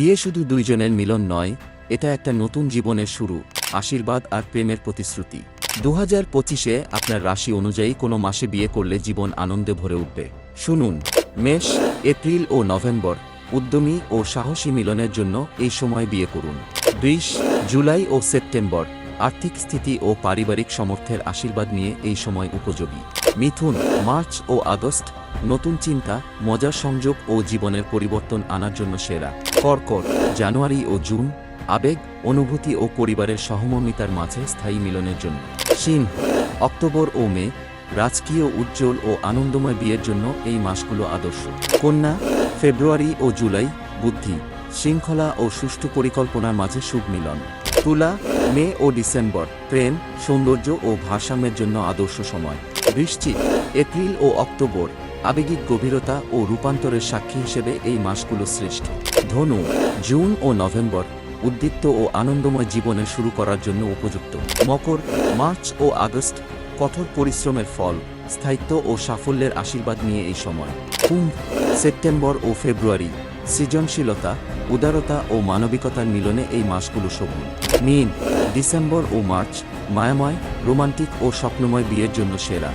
বিয়ে শুধু দুইজনের মিলন নয়, এটা একটা নতুন জীবনের শুরু, আশীর্বাদ আর প্রেমের প্রতিশ্রুতি। দু হাজার পঁচিশে আপনার রাশি অনুযায়ী কোনো মাসে বিয়ে করলে জীবন আনন্দে ভরে উঠবে। শুনুন, মেষ, এপ্রিল ও নভেম্বর, উদ্যমী ও সাহসী মিলনের জন্য এই সময় বিয়ে করুন। বিশ, জুলাই ও সেপ্টেম্বর আর্থিক স্থিতি ও পারিবারিক সমর্থের আশীর্বাদ নিয়ে এই সময় উপযোগী। মিথুন, মার্চ ও আগস্ট, নতুন চিন্তা, মজার সংযোগ ও জীবনের পরিবর্তন আনার জন্য সেরা। কর্কট, জানুয়ারি ও জুন, আবেগ, অনুভূতি ও পরিবারের সহমর্মিতার মাঝে স্থায়ী মিলনের জন্য। সিন অক্টোবর ও মে, রাজকীয়, উজ্জ্বল ও আনন্দময় বিয়ের জন্য এই মাসগুলো আদর্শ। কন্যা, ফেব্রুয়ারি ও জুলাই, বুদ্ধি, শৃঙ্খলা ও সুষ্ঠু পরিকল্পনার মাঝে সুখ মিলন। তুলা, মে ও ডিসেম্বর, প্রেম, সৌন্দর্য ও ভারসাম্যের জন্য আদর্শ সময়। বৃশ্চিক, এপ্রিল ও অক্টোবর, আবেগিক গভীরতা ও রূপান্তরের সাক্ষী হিসেবে এই মাসগুলো শ্রেষ্ঠ। ধনু, জুন ও নভেম্বর, উদ্দীপ্ত ও আনন্দময় জীবনে শুরু করার জন্য উপযুক্ত। মকর, মার্চ ও আগস্ট, কঠোর পরিশ্রমের ফল, স্থায়িত্ব ও সাফল্যের আশীর্বাদ নিয়ে এই সময়। কুম্ভ, সেপ্টেম্বর ও ফেব্রুয়ারি সৃজনশীলতা, উদারতা ও মানবিকতার মিলনে এই মাসগুলো সবুজ মিন, ডিসেম্বর ও মার্চ, মায়াময়, রোমান্টিক ও স্বপ্নময় বিয়ের জন্য সেরা।